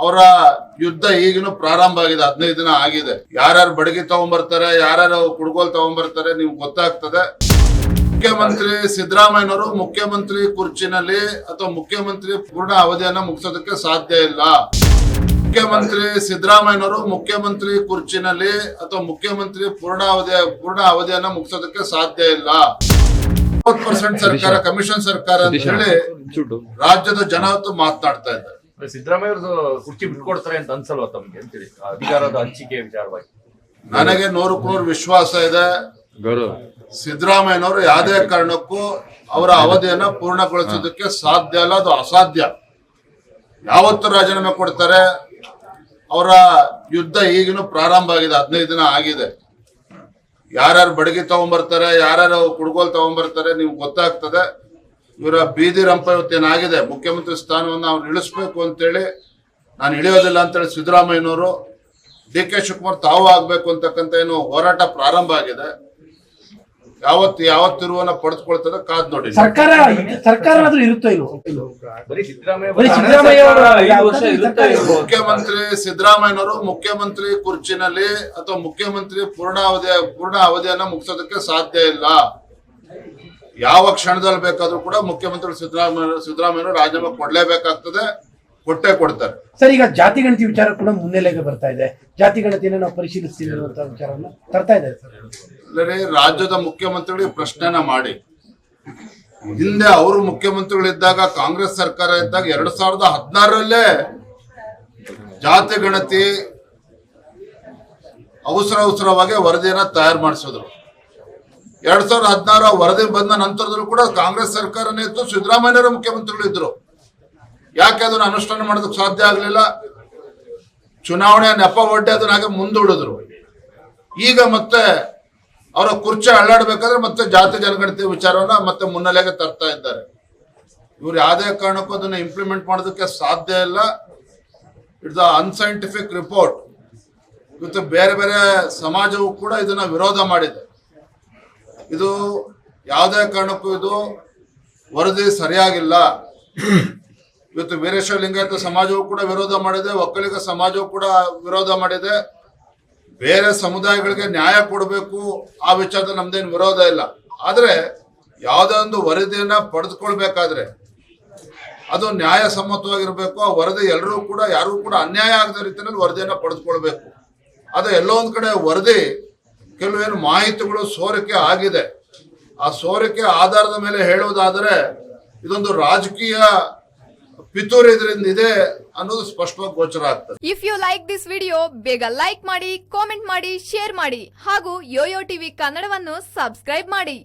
ಅವರ ಯುದ್ಧ ಈಗಿನೂ ಪ್ರಾರಂಭ ಆಗಿದೆ ಹದಿನೈದು ದಿನ ಆಗಿದೆ. ಯಾರ್ಯಾರು ಬಡಗಿ ತಗೊಂಡ್ಬರ್ತಾರೆ ಯಾರ್ಯಾರು ಕುಡ್ಗೋಲ್ ತಗೊಂಡ್ಬರ್ತಾರೆ ನಿಮ್ಗೆ ಗೊತ್ತಾಗ್ತದೆ. ಮುಖ್ಯಮಂತ್ರಿ ಸಿದ್ದರಾಮಯ್ಯನವರು ಮುಖ್ಯಮಂತ್ರಿ ಕುರ್ಚಿನಲ್ಲಿ ಅಥವಾ ಮುಖ್ಯಮಂತ್ರಿ ಪೂರ್ಣ ಅವಧಿಯನ್ನ ಮುಗಿಸೋದಕ್ಕೆ ಸಾಧ್ಯ ಇಲ್ಲ. ಮುಖ್ಯಮಂತ್ರಿ ಸಿದ್ದರಾಮಯ್ಯನವರು ಮುಖ್ಯಮಂತ್ರಿ ಕುರ್ಚಿನಲ್ಲಿ ಅಥವಾ ಮುಖ್ಯಮಂತ್ರಿ ಪೂರ್ಣ ಅವಧಿಯ ಪೂರ್ಣ ಅವಧಿಯನ್ನ ಮುಗಿಸೋದಕ್ಕೆ ಸಾಧ್ಯ ಇಲ್ಲ. ಪರ್ಸೆಂಟ್ ಸರ್ಕಾರ ಕಮಿಷನ್ ಸರ್ಕಾರ ಅಂತ ಹೇಳಿ ರಾಜ್ಯದ ಜನ ಹೊತ್ತು ಮಾತನಾಡ್ತಾ ಇದ್ದಾರೆ. ಸಿದ್ದರಾಮಯ್ಯ ಅವ್ರದ್ದು ಕುರ್ಚಿ ಬಿಟ್ಕೊಡ್ತಾರೆ ಅಂತ ಅನ್ಸಲ್ವಾ ತಮ್ಗೆ ಅಂತೇಳಿ ಅಧಿಕಾರದ ಹಂಚಿಕೆ ವಿಚಾರವಾಗಿ. ನನಗೆ ನೂರಕ್ಕೆ ನೂರು ವಿಶ್ವಾಸ ಇದೆ. ಸಿದ್ದರಾಮಯ್ಯನವರು ಯಾವುದೇ ಕಾರಣಕ್ಕೂ ಅವರ ಅವಧಿಯನ್ನ ಪೂರ್ಣಗೊಳಿಸೋದಕ್ಕೆ ಸಾಧ್ಯ ಅಲ್ಲ ಅದು ಅಸಾಧ್ಯ. ಯಾವತ್ತು ರಾಜೀನಾಮೆ ಕೊಡ್ತಾರೆ. ಅವರ ಯುದ್ಧ ಈಗಿನೂ ಪ್ರಾರಂಭ ಆಗಿದೆ ಹದಿನೈದು ದಿನ ಆಗಿದೆ. ಯಾರ್ಯಾರು ಬಡಗಿ ತಗೊಂಡ್ಬರ್ತಾರೆ ಯಾರ್ಯಾರು ಕುಡ್ಗೋಲ್ ತಗೊಂಡ್ಬರ್ತಾರೆ ನಿಮ್ಗೆ ಗೊತ್ತಾಗ್ತದೆ. ಇವರ ಬೀದಿ ರಂಪ ಇವತ್ತೇನಾಗಿದೆ ಮುಖ್ಯಮಂತ್ರಿ ಸ್ಥಾನವನ್ನು ಅವ್ರು ಇಳಿಸ್ಬೇಕು ಅಂತೇಳಿ ನಾನು ಇಳಿಯೋದಿಲ್ಲ ಅಂತೇಳಿ ಸಿದ್ದರಾಮಯ್ಯನವರು ಡಿ ಕೆ ಶಿವಕುಮಾರ್ ತಾವು ಆಗ್ಬೇಕು ಅಂತಕ್ಕಂಥ ಏನು ಹೋರಾಟ ಪ್ರಾರಂಭ ಆಗಿದೆ. ಯಾವತ್ತು ಯಾವ ತಿರುವನ್ನ ಪಡೆದುಕೊಳ್ತದೆ ಕಾದ್ ನೋಡಿ. ಸರ್ಕಾರ ಸರ್ಕಾರ ಆದ್ರೂ ಇರುತ್ತೋ ಇಲ್ವೋ? ಬರೀ ಸಿದ್ದರಾಮಯ್ಯ ಬರೀ ಸಿದ್ದರಾಮಯ್ಯ ಅವರ ಐದು ವರ್ಷ ಇರುತ್ತೆ ಇಲ್ವೋ? ಮುಖ್ಯಮಂತ್ರಿ ಸಿದ್ದರಾಮಯ್ಯನವರು ಮುಖ್ಯಮಂತ್ರಿ ಕುರ್ಚಿನಲ್ಲಿ ಅಥವಾ ಮುಖ್ಯಮಂತ್ರಿ ಪೂರ್ಣಾವಧಿಯ ಪೂರ್ಣ ಅವಧಿಯನ್ನ ಮುಗಿಸೋದಕ್ಕೆ ಸಾಧ್ಯ ಇಲ್ಲ. ಯಾವ ಕ್ಷಣದಲ್ಲಿ ಬೇಕಾದ್ರೂ ಕೂಡ ಮುಖ್ಯಮಂತ್ರಿ ಸಿದ್ದರಾಮಯ್ಯ ಸಿದ್ದರಾಮಯ್ಯ ರಾಜೀನಾಮೆ ಕೊಡ್ಲೇಬೇಕಾಗ್ತದೆ. ಕೊಟ್ಟೆ ಕೊಡ್ತಾರೆ. ಸರ್ ಈಗ ಜಾತಿ ಗಣತಿ ವಿಚಾರ ಕೂಡ ಮುನ್ನೆಲೆಗೆ ಬರ್ತಾ ಇದೆ. ಜಾತಿ ಗಣತಿಯನ್ನು ನಾವು ಪರಿಶೀಲಿಸ್ತೀವಿ ವಿಚಾರವನ್ನ ತರ್ತಾ ಇದೆ ಸರ್. ರಾಜ್ಯದ ಮುಖ್ಯಮಂತ್ರಿಗಳಿಗೆ ಪ್ರಶ್ನೆನ ಮಾಡಿ. ಹಿಂದೆ ಅವರು ಮುಖ್ಯಮಂತ್ರಿಗಳಿದ್ದಾಗ ಕಾಂಗ್ರೆಸ್ ಸರ್ಕಾರ ಇದ್ದಾಗ ಎರಡ್ ಸಾವಿರದ ಹದಿನಾರರಲ್ಲೇ ಜಾತಿ ಗಣತಿ ಅವಸರ ಅವಸರವಾಗಿ ವರದಿಯನ್ನ ತಯಾರು ಮಾಡಿಸಿದ್ರು. ಎರಡ್ ಸಾವಿರದ ಹದಿನಾರ ವರದಿ ಬಂದ ನಂತರದಲ್ಲೂ ಕೂಡ ಕಾಂಗ್ರೆಸ್ ಸರ್ಕಾರನೇ ಇತ್ತು. ಮುಖ್ಯಮಂತ್ರಿಗಳು ಇದ್ರು. ಯಾಕೆ ಅದನ್ನು ಅನುಷ್ಠಾನ ಮಾಡೋದಕ್ಕೆ ಸಾಧ್ಯ ಆಗಲಿಲ್ಲ? ಚುನಾವಣೆ ನೆಪ ಒಡ್ಡೆ ಅದನ್ನ ಹಾಗೆ ಮುಂದೂಡಿದ್ರು. ಈಗ ಮತ್ತೆ ಅವರ ಕುರ್ಚಿ ಅಳ್ಳಾಡ್ಬೇಕಾದ್ರೆ ಮತ್ತೆ ಜಾತಿ ಜನಗಣತಿ ವಿಚಾರವನ್ನ ಮತ್ತೆ ಮುನ್ನೆಲೆಗೆ ತರ್ತಾ ಇದ್ದಾರೆ. ಇವ್ರು ಯಾವುದೇ ಕಾರಣಕ್ಕೂ ಅದನ್ನ ಇಂಪ್ಲಿಮೆಂಟ್ ಮಾಡೋದಕ್ಕೆ ಸಾಧ್ಯ ಇಲ್ಲ. ಇಟ್ಸ್ ಅನ್ಸೈಂಟಿಫಿಕ್ ರಿಪೋರ್ಟ್ ಇವತ್ತು ಬೇರೆ ಬೇರೆ ಸಮಾಜವು ಕೂಡ ಇದನ್ನ ವಿರೋಧ ಮಾಡಿದೆ. ಇದು ಯಾವುದೇ ಕಾರಣಕ್ಕೂ ಇದು ವರದಿ ಸರಿಯಾಗಿಲ್ಲ. ಇವತ್ತು ವೀರೇಶ್ವರ ಲಿಂಗಾಯತ ಸಮಾಜವು ಕೂಡ ವಿರೋಧ ಮಾಡಿದೆ, ಒಕ್ಕಲಿಗ ಸಮಾಜವು ಕೂಡ ವಿರೋಧ ಮಾಡಿದೆ. ಬೇರೆ ಸಮುದಾಯಗಳಿಗೆ ನ್ಯಾಯ ಕೊಡಬೇಕು, ಆ ವಿಚಾರದ ನಮ್ದೇನು ವಿರೋಧ ಇಲ್ಲ. ಆದರೆ ಯಾವುದೇ ಒಂದು ವರದಿಯನ್ನು ಪಡೆದುಕೊಳ್ಬೇಕಾದ್ರೆ ಅದು ನ್ಯಾಯಸಮ್ಮತವಾಗಿರಬೇಕು, ಆ ವರದಿ ಎಲ್ಲರೂ ಕೂಡ ಯಾರಿಗೂ ಕೂಡ ಅನ್ಯಾಯ ಆಗದ ರೀತಿಯಲ್ಲಿ ವರದಿಯನ್ನು ಪಡೆದುಕೊಳ್ಬೇಕು. ಆದ್ರೆ ಎಲ್ಲೋ ಒಂದು ಕಡೆ ವರದಿ ಕೆಲವೇನು ಮಾಹಿತಿಗಳು ಸೋರಿಕೆ ಆಗಿದೆ. ಆ ಸೋರಿಕೆ ಆಧಾರದ ಮೇಲೆ ಹೇಳುವುದಾದರೆ ಇದೊಂದು ರಾಜಕೀಯ ಪಿತೂರಿ ಇದರಿಂದ ಇದೆ ಅನ್ನೋದು ಸ್ಪಷ್ಟವಾಗಿ ಗೋಚರ ಆಗ್ತದೆ. If you like this video ಬೇಗ ಲೈಕ್ ಮಾಡಿ ಕಾಮೆಂಟ್ ಮಾಡಿ ಶೇರ್ ಮಾಡಿ ಹಾಗೂ ಯೋಯೋ ಟಿವಿ ಕನ್ನಡವನ್ನು ಸಬ್ಸ್ಕ್ರೈಬ್ ಮಾಡಿ.